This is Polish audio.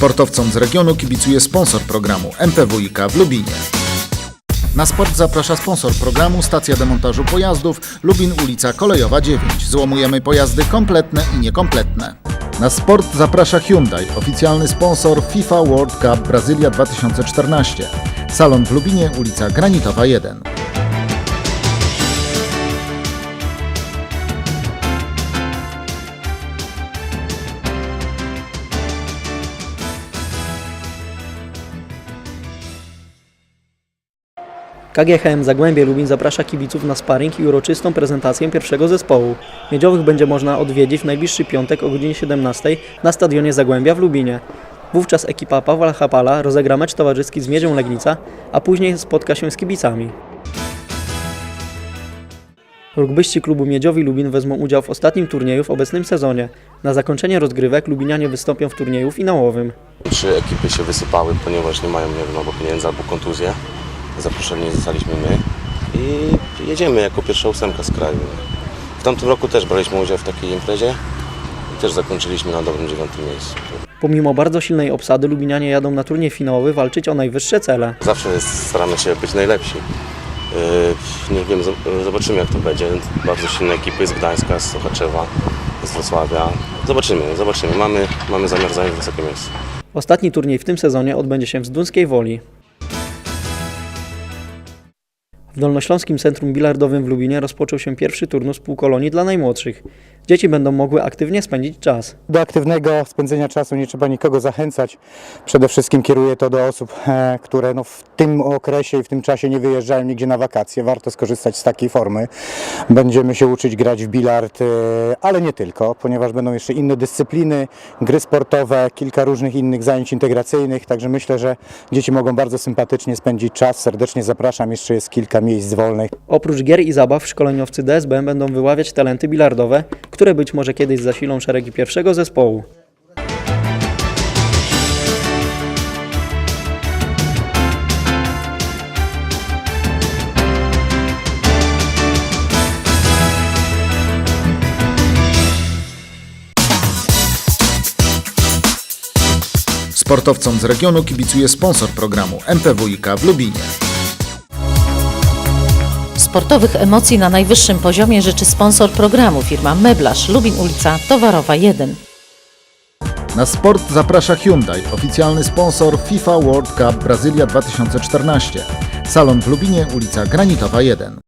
Sportowcom z regionu kibicuje sponsor programu MPWiK w Lubinie. Na sport zaprasza sponsor programu Stacja Demontażu Pojazdów Lubin ulica Kolejowa 9. Złomujemy pojazdy kompletne i niekompletne. Na sport zaprasza Hyundai, oficjalny sponsor FIFA World Cup Brazylia 2014. Salon w Lubinie, ulica Granitowa 1. KGHM Zagłębie Lubin zaprasza kibiców na sparring i uroczystą prezentację pierwszego zespołu. Miedziowych będzie można odwiedzić w najbliższy piątek o godzinie 17 na stadionie Zagłębia w Lubinie. Wówczas ekipa Pawła Chapala rozegra mecz towarzyski z Miedzią Legnica, a później spotka się z kibicami. Rugbyści klubu Miedziowi Lubin wezmą udział w ostatnim turnieju w obecnym sezonie. Na zakończenie rozgrywek Lubinianie wystąpią w turnieju finałowym. Trzy ekipy się wysypały, ponieważ nie mają, nie wiem, albo pieniędzy, albo kontuzję. Zaproszeni zostaliśmy my i jedziemy jako pierwsza ósemka z kraju. W tamtym roku też braliśmy udział w takiej imprezie i też zakończyliśmy na dobrym dziewiątym miejscu. Pomimo bardzo silnej obsady Lubinianie jadą na turniej finałowy walczyć o najwyższe cele. Zawsze jest, staramy się być najlepsi. Yy, Nie wiem, zobaczymy jak to będzie. Bardzo silne ekipy z Gdańska, z Sochaczewa, z Wrocławia. Zobaczymy, zobaczymy. Mamy, mamy zamiar zająć wysokie miejsce. Ostatni turniej w tym sezonie odbędzie się w Zdunskiej Woli. W Dolnośląskim Centrum Bilardowym w Lubinie rozpoczął się pierwszy turnus półkolonii dla najmłodszych. Dzieci będą mogły aktywnie spędzić czas. Do aktywnego spędzenia czasu nie trzeba nikogo zachęcać. Przede wszystkim kieruję to do osób, e, które no w tym okresie i w tym czasie nie wyjeżdżają nigdzie na wakacje. Warto skorzystać z takiej formy. Będziemy się uczyć grać w bilard, e, ale nie tylko, ponieważ będą jeszcze inne dyscypliny, gry sportowe, kilka różnych innych zajęć integracyjnych. Także myślę, że dzieci mogą bardzo sympatycznie spędzić czas. Serdecznie zapraszam. Jeszcze jest kilka miejsc wolnych. Oprócz gier i zabaw szkoleniowcy DSB będą wyławiać talenty bilardowe, które być może kiedyś zasilą szeregi pierwszego zespołu. Sportowcom z regionu kibicuje sponsor programu MPWiK w Lubinie. Sportowych emocji na najwyższym poziomie życzy sponsor programu firma Meblarz Lubin ulica Towarowa 1. Na sport zaprasza Hyundai, oficjalny sponsor FIFA World Cup Brazylia 2014. Salon w Lubinie, ulica Granitowa 1.